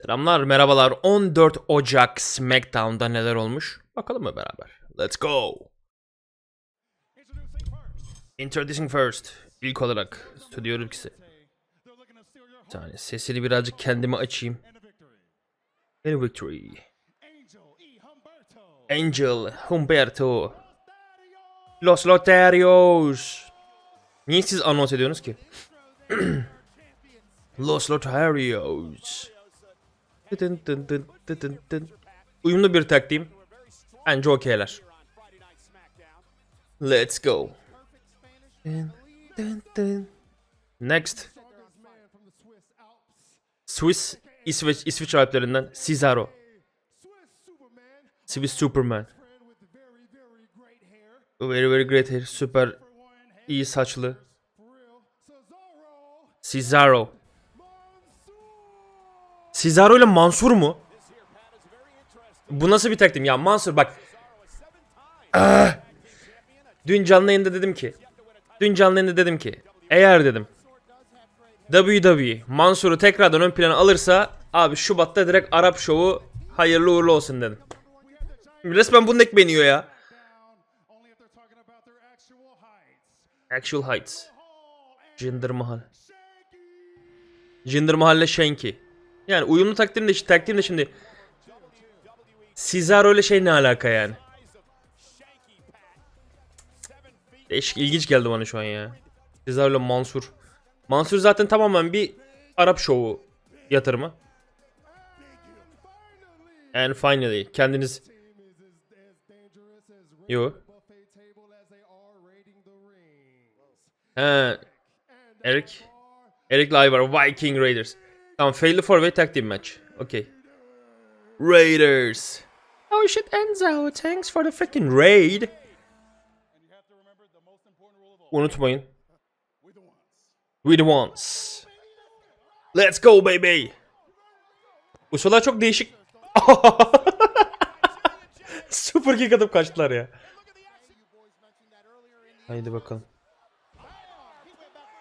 Selamlar, merhabalar. 14 Ocak SmackDown'da neler olmuş? Bakalım mı beraber? Let's go. Introducing first. İlk olarak stüdyo ikisi. Bir saniye sesini birazcık kendime açayım. And victory. Angel Humberto. Los Lotarios. Niye siz anons ediyorsunuz ki? Los Lotarios. Uyumlu bir takdim. Bence okeyler. Let's go. Next. Swiss İsveç İsviç Alplerinden Cesaro. Swiss Superman. Very very great hair. Süper iyi saçlı. Cesaro. Cesaro ile Mansur mu? Bu nasıl bir takdim ya Mansur bak. Ah! Dün canlı yayında dedim ki. Dün canlı yayında dedim ki. Eğer dedim. WWE Mansur'u tekrardan ön plana alırsa abi Şubat'ta direkt Arap şovu hayırlı uğurlu olsun dedim. Resmen bunun ekmeğini yiyor ya. Actual Heights. Jinder Mahal. Jinder Mahal ile Shanky. Yani uyumlu takdim de, takdim de şimdi Cesaro ile şey ne alaka yani? Değişik ilginç geldi bana şu an ya. Cesaro ile Mansur. Mansur zaten tamamen bir Arap şovu yatırımı. And finally kendiniz Yo. He. Eric. Eric Ivar Viking Raiders. Tamam failed four way tag team match. Okay. Raiders. Oh shit Enzo. Thanks for the freaking raid. Unutmayın. We the ones. Let's go baby. Usullar çok değişik. Super kick atıp kaçtılar ya. Haydi bakalım.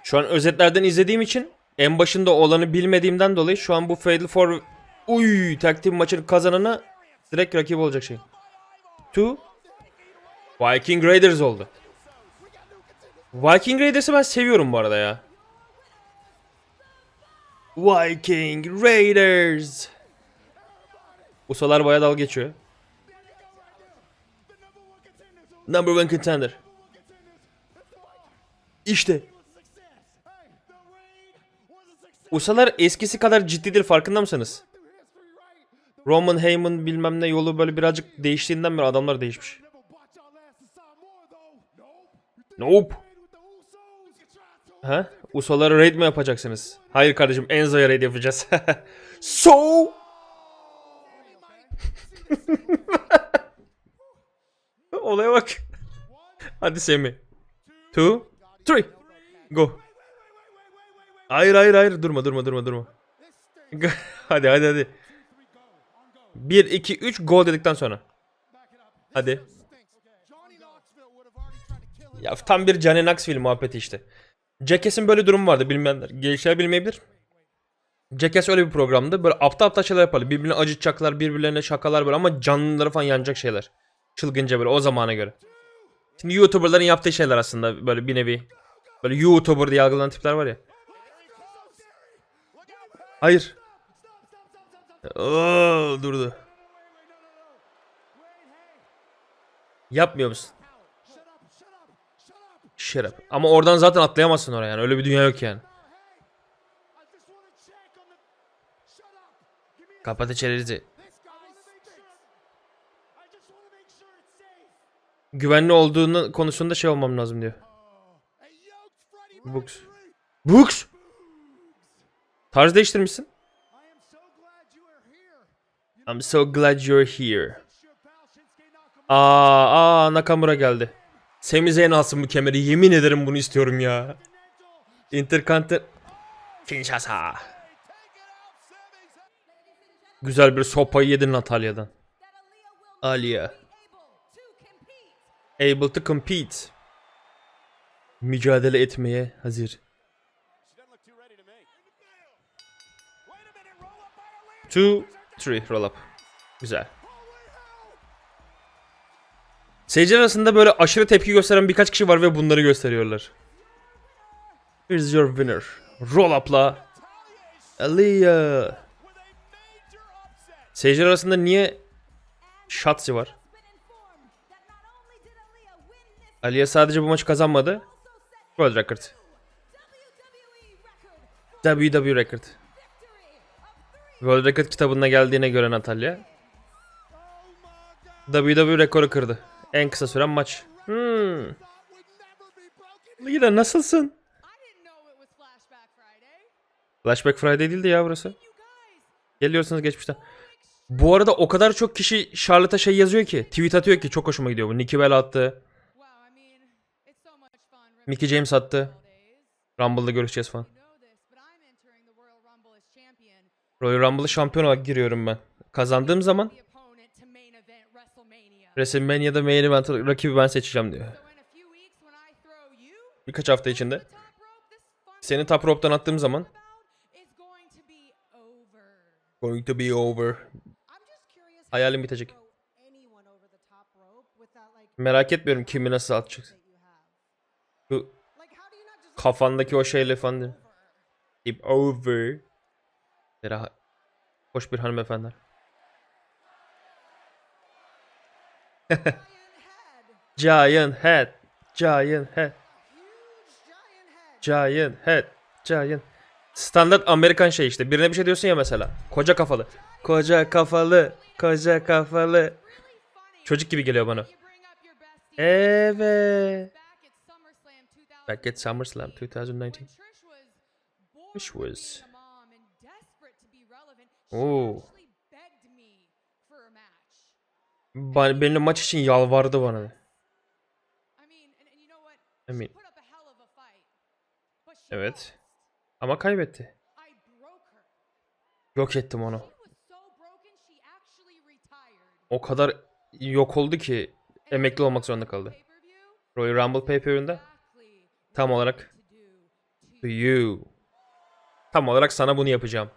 Şu an özetlerden izlediğim için en başında olanı bilmediğimden dolayı şu an bu Fatal Four Uy takdim maçının kazananı direkt rakip olacak şey. Two Viking Raiders oldu. Viking Raiders'ı ben seviyorum bu arada ya. Viking Raiders. Usalar bayağı dalga geçiyor. Number one contender. İşte. Usalar eskisi kadar ciddidir farkında mısınız? Roman Heyman bilmem ne yolu böyle birazcık değiştiğinden beri adamlar değişmiş. Nope. Ha? Usolara raid mi yapacaksınız? Hayır kardeşim Enzo'ya raid yapacağız. so Olaya bak. Hadi Semi. Two, three, go. Hayır hayır hayır durma durma durma durma. hadi hadi hadi. 1 2 3 gol dedikten sonra. Hadi. Ya tam bir Johnny Knoxville muhabbeti işte. Jackass'in böyle durumu vardı bilmeyenler. Gençler bilmeyebilir. Jackass öyle bir programdı. Böyle aptal aptal şeyler yaparlar. Birbirine acıtacaklar, birbirlerine şakalar böyle ama canlıları falan yanacak şeyler. Çılgınca böyle o zamana göre. Şimdi YouTuber'ların yaptığı şeyler aslında böyle bir nevi. Böyle YouTuber diye algılanan tipler var ya. Hayır. Oo, durdu. Yapmıyor musun? Shut. Ama oradan zaten atlayamazsın oraya yani. Öyle bir dünya yok yani. Kapat içerinizi. Güvenli olduğunu konusunda şey olmam lazım diyor. Books. Books. Tarz değiştirmişsin. I'm so glad you're here. Aa, aa Nakamura geldi. Sami Zayn alsın bu kemeri. Yemin ederim bunu istiyorum ya. Intercontinental Kinshasa. Güzel bir sopayı yedin Natalya'dan. Alia. Able to compete. Mücadele etmeye hazır. Two, three roll up. Güzel. Seyirciler arasında böyle aşırı tepki gösteren birkaç kişi var ve bunları gösteriyorlar. Here's your winner. Roll up'la. Aliyah. Seyirciler arasında niye Shotzi var? Aliye sadece bu maçı kazanmadı. World record. WWE record. World record kitabına geldiğine göre Natalya. WWE rekoru kırdı. En kısa süren maç. Hmm. Lida nasılsın? Flashback Friday değildi ya burası. Geliyorsunuz geçmişten. Bu arada o kadar çok kişi Charlotte'a şey yazıyor ki, tweet atıyor ki çok hoşuma gidiyor bu. Nicky Bell attı, Mickey James attı. Rumble'da görüşeceğiz falan. Royal Rumble'a şampiyon olarak giriyorum ben. Kazandığım zaman WrestleMania'da main event rakibi ben seçeceğim diyor. Birkaç hafta içinde. Seni top rope'dan attığım zaman going to be over. Hayalim bitecek. Merak etmiyorum kimi nasıl atacak. Bu kafandaki o şeyle falan? Tip over. Vera hoş bir hanımefendi. Giant head. Giant head. Giant head. Giant. Standart Amerikan şey işte. Birine bir şey diyorsun ya mesela. Koca kafalı. Koca kafalı. Koca kafalı. Çocuk gibi geliyor bana. Evet. Back at SummerSlam 2019. Which was- Oo. Ba- Benimle maç için yalvardı bana. Mean, evet. Ama kaybetti. Yok ettim onu. O kadar yok oldu ki emekli olmak zorunda kaldı. Royal Rumble pay-per-view'unda tam olarak to you. Tam olarak sana bunu yapacağım.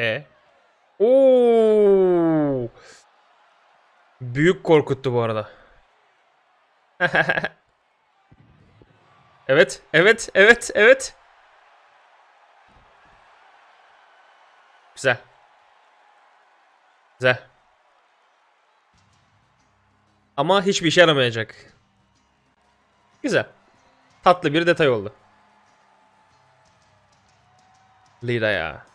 E. Oo. Büyük korkuttu bu arada. evet, evet, evet, evet. Güzel. Güzel. Ama hiçbir işe yaramayacak. Güzel. Tatlı bir detay oldu. Lida ya.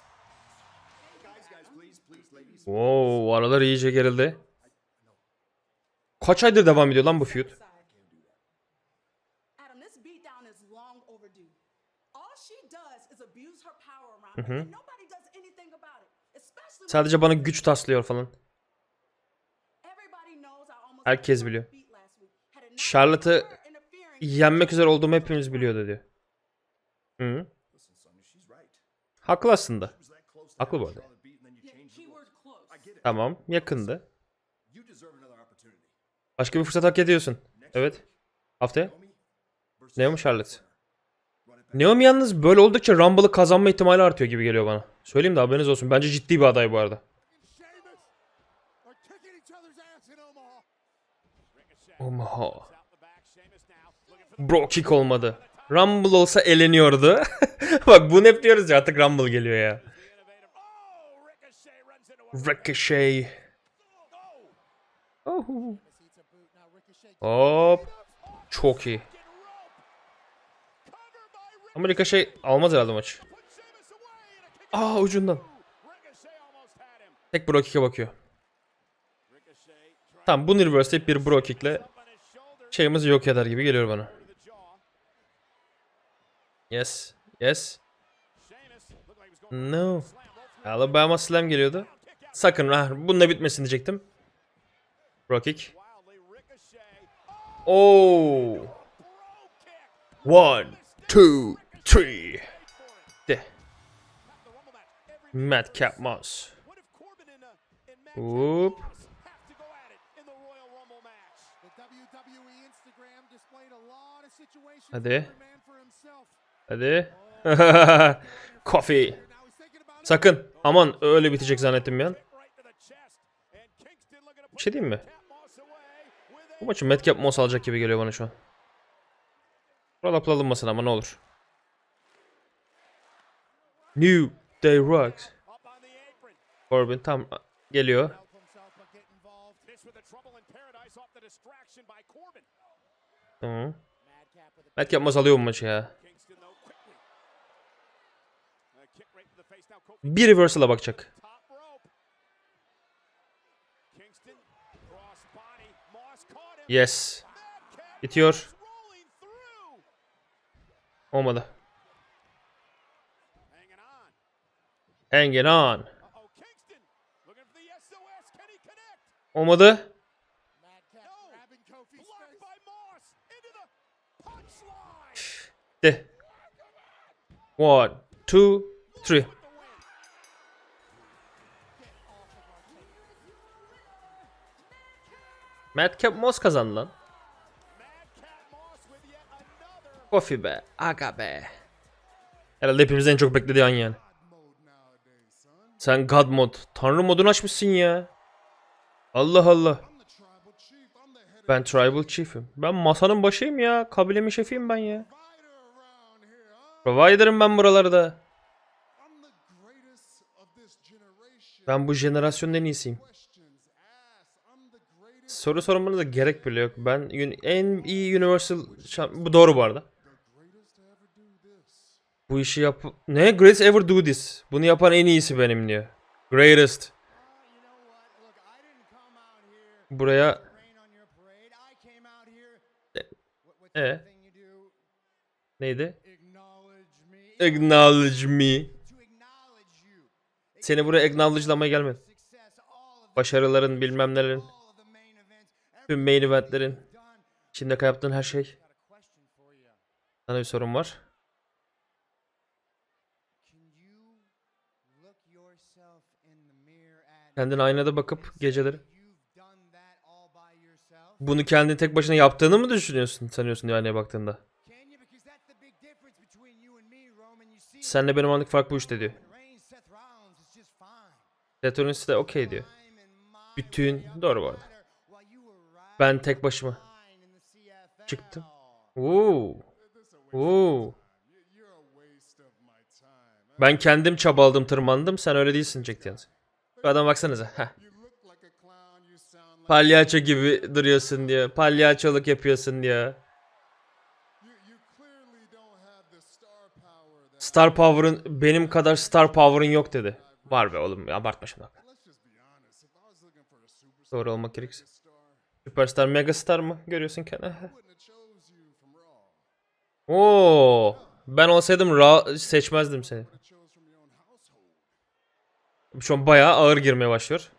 Wow, aralar iyice gerildi. Kaç aydır devam ediyor lan bu feud? Adam, this beatdown is long overdue. All she does is abuse her power around her, and nobody does anything about it. Especially when Sadece bana güç taslıyor falan. Herkes biliyor. Charlotte'ı yenmek üzere olduğumu hepimiz biliyordu diyor. Hı. Haklı aslında. Haklı bu arada. Tamam, yakındı. Başka bir fırsat hak ediyorsun. Evet. Haftaya? Naomi Charlotte. Naomi yalnız böyle oldukça Rumble'ı kazanma ihtimali artıyor gibi geliyor bana. Söyleyeyim de haberiniz olsun. Bence ciddi bir aday bu arada. Omaha. Bro kick olmadı. Rumble olsa eleniyordu. Bak bunu hep diyoruz ya artık Rumble geliyor ya. Ricochet. Oh. Hop. Çok iyi. Ama Ricochet almaz herhalde maç. Aa ucundan. Tek bro kick'e bakıyor. Tamam bunu reverse bir bro kick'le şeyimizi yok eder gibi geliyor bana. Yes. Yes. No. Alabama Slam geliyordu. Sakın ha bununla bitmesin diyecektim. Bro kick. Oh. One, two, three. De. Madcap Mouse. Whoop. Hadi. Hadi. Coffee. Sakın. Aman öyle bitecek zannettim ya. Bir şey diyeyim mi? Bu maçı Metcalf Moss alacak gibi geliyor bana şu an. Roll up'la alınmasın ama ne olur. New Day Rocks. Corbin tam geliyor. Tamam. Metcalf Moss alıyor maçı ya. Bir reversal'a bakacak. Yes. Bitiyor. Olmadı. Hanging on. Olmadı. De. One, two, three. Madcap Moss kazandı lan. Kofi be. Aga be. Herhalde hepimizin en çok beklediği an yani. Sen God mod. Tanrı modunu açmışsın ya. Allah Allah. Ben Tribal Chief'im. Ben masanın başıyım ya. Kabilemin şefiyim ben ya. Provider'ım ben buralarda. Ben bu jenerasyonun en iyisiyim. Soru sormanıza gerek bile yok. Ben en iyi Universal bu doğru bu arada. Bu işi yap ne greatest ever do this. Bunu yapan en iyisi benim diyor. Greatest. Buraya e neydi? Acknowledge me. Seni buraya acknowledge'lamaya gelmedim. Başarıların bilmem nelerin. Tüm main eventlerin. Şimdi yaptığın her şey. Sana bir sorun var. Kendine aynada bakıp geceleri. Bunu kendin tek başına yaptığını mı düşünüyorsun sanıyorsun aynaya baktığında? Senle benim anlık fark bu işte diyor. Seth Rollins de okey diyor. Bütün doğru bu arada. Ben tek başıma çıktım. Oo. Oo. Ben kendim çabaladım tırmandım sen öyle değilsin Jack Daniels. Bu adam baksanıza. Heh. Palyaço gibi duruyorsun diyor. Palyaçoluk yapıyorsun diyor. Star Power'ın benim kadar Star Power'ın yok dedi. Var be oğlum abartma şimdi. Doğru olmak gerekirse. Superstar Megastar mı görüyorsun kendine? Oo, ben olsaydım Ra seçmezdim seni. Şu an bayağı ağır girmeye başlıyor.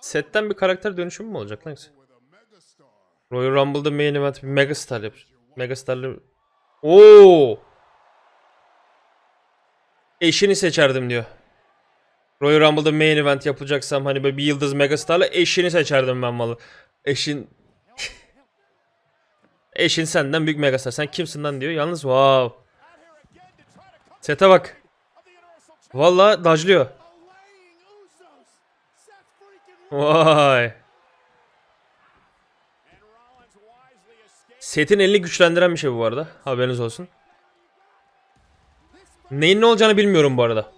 Setten bir karakter dönüşümü mü olacak lan? Royal Rumble'da main event bir Megastar yapmış. Megastar'lı... Oo! Eşini seçerdim diyor. Royal Rumble'da main event yapacaksam hani böyle bir yıldız Megastar'la eşini seçerdim ben malı. Eşin... Eşin senden büyük Megastar. Sen kimsin lan diyor. Yalnız wow. Sete bak. Vallahi dajlıyor. Vay. Setin elini güçlendiren bir şey bu arada. Haberiniz olsun. Neyin ne olacağını bilmiyorum bu arada.